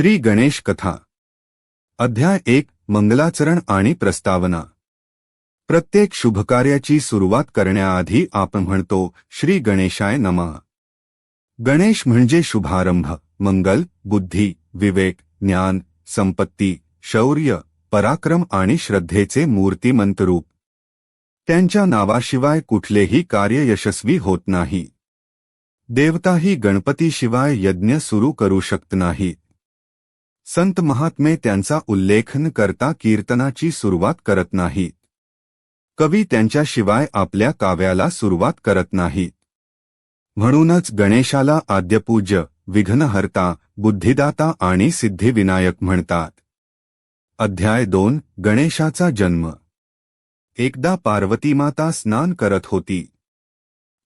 श्री गणेश कथा. अध्याय एक मंगलाचरण आणि प्रस्तावना. प्रत्येक शुभकार्याची सुरुवात करण्याआधी आपण म्हणतो श्री गणेशाय नमः. गणेश म्हणजे शुभारंभ मंगल बुद्धी विवेक ज्ञान संपत्ती शौर्य पराक्रम आणि श्रद्धेचे मूर्तिमंत रूप त्यांच्या नावाशिवाय कुठलेही कार्य यशस्वी होत नाही. देवताही गणपतीशिवाय यज्ञ सुरू करू शकत नाहीत संत महात्मे त्यांचा उल्लेखन करता कीर्तनाची सुरुवात करत नाहीत. कवी त्यांच्याशिवाय आपल्या काव्याला सुरुवात करत नाहीत. म्हणूनच गणेशाला आद्यपूज्य विघ्नहर्ता बुद्धिदाता आणि सिद्धिविनायक म्हणतात. अध्याय दोन गणेशाचा जन्म. एकदा पार्वतीमाता स्नान करत होती.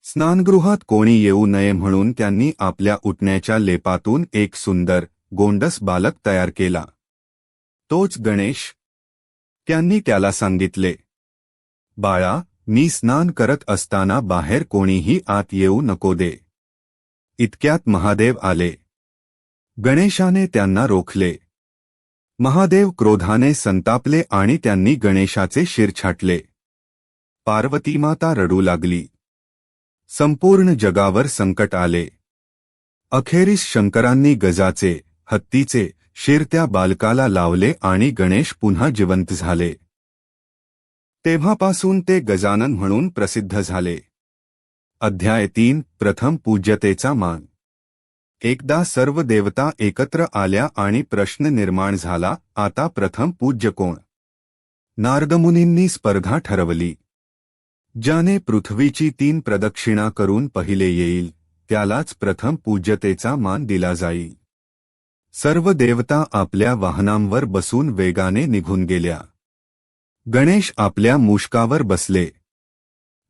स्नानगृहात कोणी येऊ नये म्हणून त्यांनी आपल्या उठण्याच्या लेपातून एक सुंदर गोंडस बालक तयार केला. तोच गणेश. त्यांनी त्याला सांगितले बाळा मी स्नान करत असताना बाहेर कोणीही आत येऊ नको दे. इतक्यात महादेव आले. गणेशाने त्यांना रोखले. महादेव क्रोधाने संतापले आणि त्यांनी गणेशाचे शिर छाटले. पार्वतीमाता रडू लागली. संपूर्ण जगावर संकट आले. अखेरीस शंकरांनी गजाचे हत्तीचे शिर त्या बालकाला लावले आणि गणेश पुन्हा जिवंत झाले. तेव्हापासून ते गजानन म्हणून प्रसिद्ध झाले. अध्याय तीन प्रथम पूज्यतेचा मान. एकदा सर्व देवता एकत्र आल्या आणि प्रश्न निर्माण झाला आता प्रथम पूज्य कोण? नारदमुनींनी स्पर्धा ठरवली. ज्याने पृथ्वीची तीन प्रदक्षिणा करून पहिले येईल त्यालाच प्रथम पूज्यतेचा मान दिला जाईल. सर्व देवता आपल्या वाहनांवर बसून वेगाने निघून गेल्या. गणेश आपल्या मुष्कावर बसले.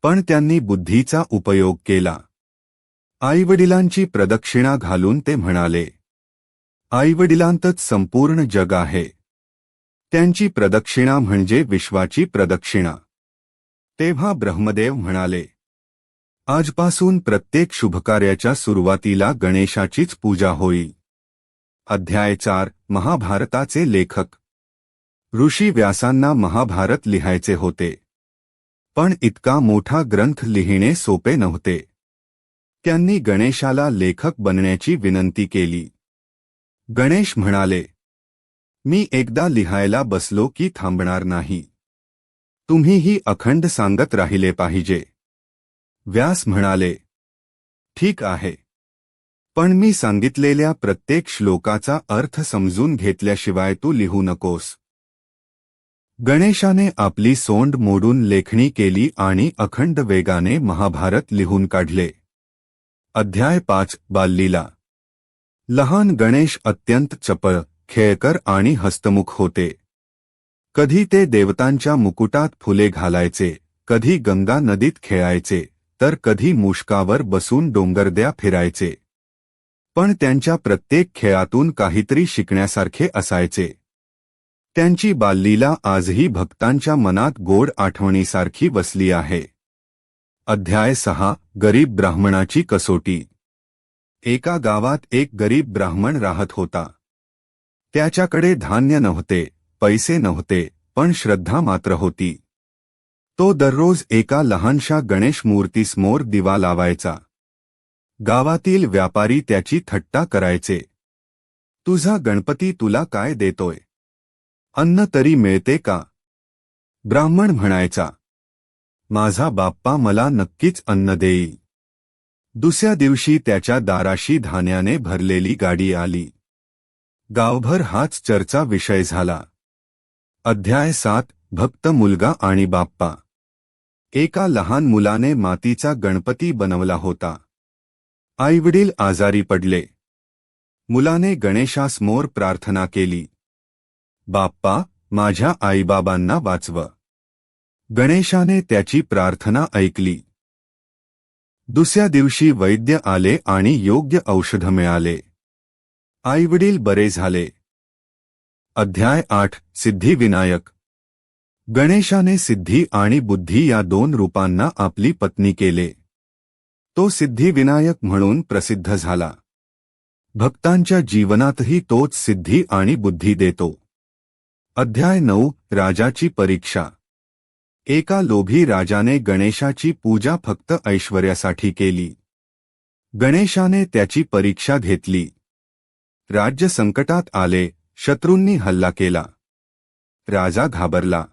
पण त्यांनी बुद्धीचा उपयोग केला. आईवडिलांची प्रदक्षिणा घालून ते म्हणाले आईवडिलांतच संपूर्ण जग आहे. त्यांची प्रदक्षिणा म्हणजे विश्वाची प्रदक्षिणा. तेव्हा ब्रह्मदेव म्हणाले आजपासून प्रत्येक शुभकार्याच्या सुरुवातीला गणेशाचीच पूजा होईल. अध्याय चार महाभारताचे लेखक. ऋषी व्यासांना महाभारत लिहायचे होते. पण इतका मोठा ग्रंथ लिहिणे सोपे नव्हते. त्यांनी गणेशाला लेखक बनण्याची विनंती केली. गणेश म्हणाले मी एकदा लिहायला बसलो की थांबणार नाही. तुम्हीही अखंड सांगत राहिले पाहिजे. व्यास म्हणाले ठीक आहे. पण मी सांगितलेल्या प्रत्येक श्लोकाचा अर्थ समजून घेतल्याशिवाय तू लिहू नकोस. गणेशाने आपली सोंड मोडून लेखणी केली आणि अखंड वेगाने महाभारत लिहून काढले. अध्याय पाच बाल्लीला. लहान गणेश अत्यंत चपळ खेळकर आणि हस्तमुख होते. कधी ते देवतांच्या मुकुटात फुले घालायचे कधी गंगा नदीत खेळायचे तर कधी मुष्कावर बसून डोंगरद्या फिरायचे. पण त्यांच्या प्रत्येक खेळातून काहीतरी शिकण्यासारखे असायचे. त्यांची बाललीला आजही भक्तांच्या मनात गोड आठवणीसारखी बसली आहे. अध्याय सहा गरीब ब्राह्मणाची कसोटी. एका गावात एक गरीब ब्राह्मण राहत होता. त्याच्याकडे धान्य नव्हते पैसे नव्हते पण श्रद्धा मात्र होती. तो दररोज एका लहानशा गणेश मूर्तीसमोर दिवा लावायचा. गावातील व्यापारी त्याची थट्टा करायचे. तुझा गणपती तुला काय देतोय? अन्न तरी मिळते का? ब्राह्मण म्हणायचा. माझा बाप्पा मला नक्कीच अन्न देई दुसऱ्या दिवशी त्याच्या दाराशी धान्याने भरलेली गाडी आली. गावभर हाच चर्चा विषय झाला. अध्याय सात भक्त मुलगा आणि बाप्पा. एका लहान मुलाने मातीचा गणपती बनवला होता. आईवडील आजारी पडले. मुलाने गणेशासमोर प्रार्थना केली. बाप्पा माझ्या आईबाबांना वाचव. गणेशाने त्याची प्रार्थना ऐकली. दुसऱ्या दिवशी वैद्य आले आणि योग्य औषध मिळाले. आईवडील बरे झाले. अध्याय आठ सिद्धिविनायक. गणेशाने सिद्धी आणि बुद्धी या दोन रूपांना आपली पत्नी केले. तो सिद्धिविनायक म्हणून प्रसिद्ध झाला. भक्तांच्या जीवनातही तोच सिद्धी आणि बुद्धी देतो. अध्याय नऊ राजाची परीक्षा. एका लोभी राजाने गणेशाची पूजा फक्त ऐश्वर्यासाठी केली. गणेशाने त्याची परीक्षा घेतली. राज्य संकटात आले शत्रूंनी हल्ला केला. राजा घाबरला.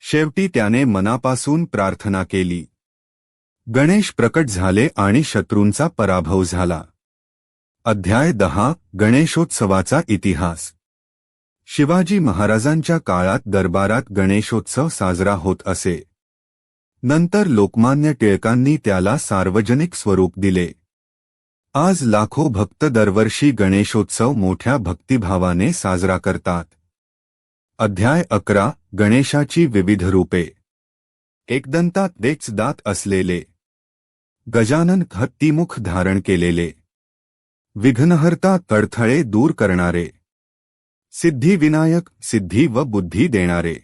शेवटी त्याने मनापासून प्रार्थना केली. गणेश प्रकट झाले आणि शत्रूंचा पराभव झाला. अध्याय दहा गणेशोत्सवाचा इतिहास. शिवाजी महाराजांच्या काळात दरबारात गणेशोत्सव साजरा होत असे. नंतर लोकमान्य टिळकांनी त्याला सार्वजनिक स्वरूप दिले. आज लाखो भक्त दरवर्षी गणेशोत्सव मोठ्या भक्तिभावाने साजरा करतात. अध्याय अकरा गणेशाची विविध रूपे. एकदंतात देच दात असलेले गजानन हत्तीमुख धारण केलेले. विघ्नहर्ता तडथळे दूर करणारे. सिद्धिविनायक सिद्धी व बुद्धी देणारे.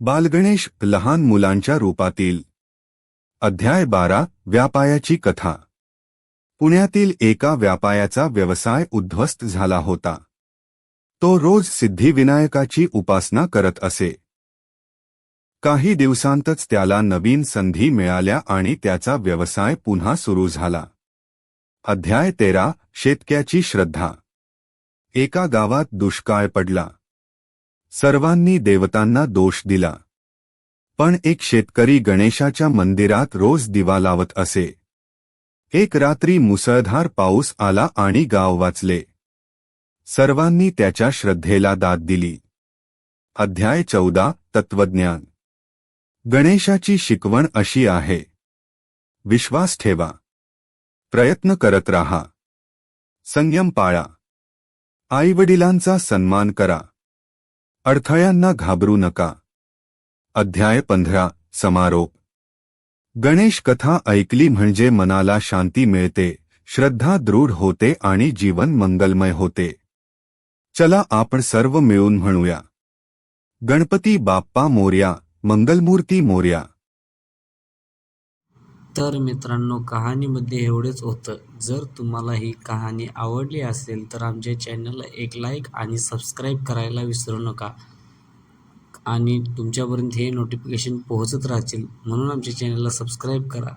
बालगणेश लहान मुलांच्या रूपातील. अध्याय बारा व्यापायाची कथा. पुण्यातील एका व्यापायाचा व्यवसाय उद्ध्वस्त झाला होता. तो रोज सिद्धिविनायकाची उपासना करत असे. काही दिवसांतच त्याला नवीन संधी मिळाल्या आणि त्याचा व्यवसाय पुन्हा सुरू झाला. अध्याय तेरा शेतक्याची श्रद्धा. एका गावात दुष्काळ पडला. सर्वांनी देवतांना दोष दिला. पण एक शेतकरी गणेशाच्या मंदिरात रोज दिवा लावत असे. एक रात्री मुसळधार पाऊस आला आणि गाव वाचले. सर्वांनी त्याच्या श्रद्धेला दाद दिली. अध्याय चौदा तत्वज्ञान गणेशाची शिकवण अशी आहे. विश्वास ठेवा. प्रयत्न करत राहा. संयम पाळा. आईवडिलांचा सन्मान करा. अडथळ्यांना घाबरू नका. अध्याय पंधरा समारोप. गणेश कथा ऐकली म्हणजे मनाला शांती मिळते श्रद्धा दृढ होते आणि जीवन मंगलमय होते. चला आपण सर्व मिळून म्हणूया. गणपती बाप्पा मोर्या मंगलमूर्ती मोर्या. तर मित्रांनो कहाणीमध्ये एवढेच होतं. जर तुम्हाला ही कहाणी आवडली असेल तर आमच्या चॅनलला एक लाईक आणि सबस्क्राईब करायला विसरू नका. आणि तुमच्यापर्यंत हे नोटिफिकेशन पोहोचत राहतील म्हणून आमच्या चॅनलला सबस्क्राईब करा.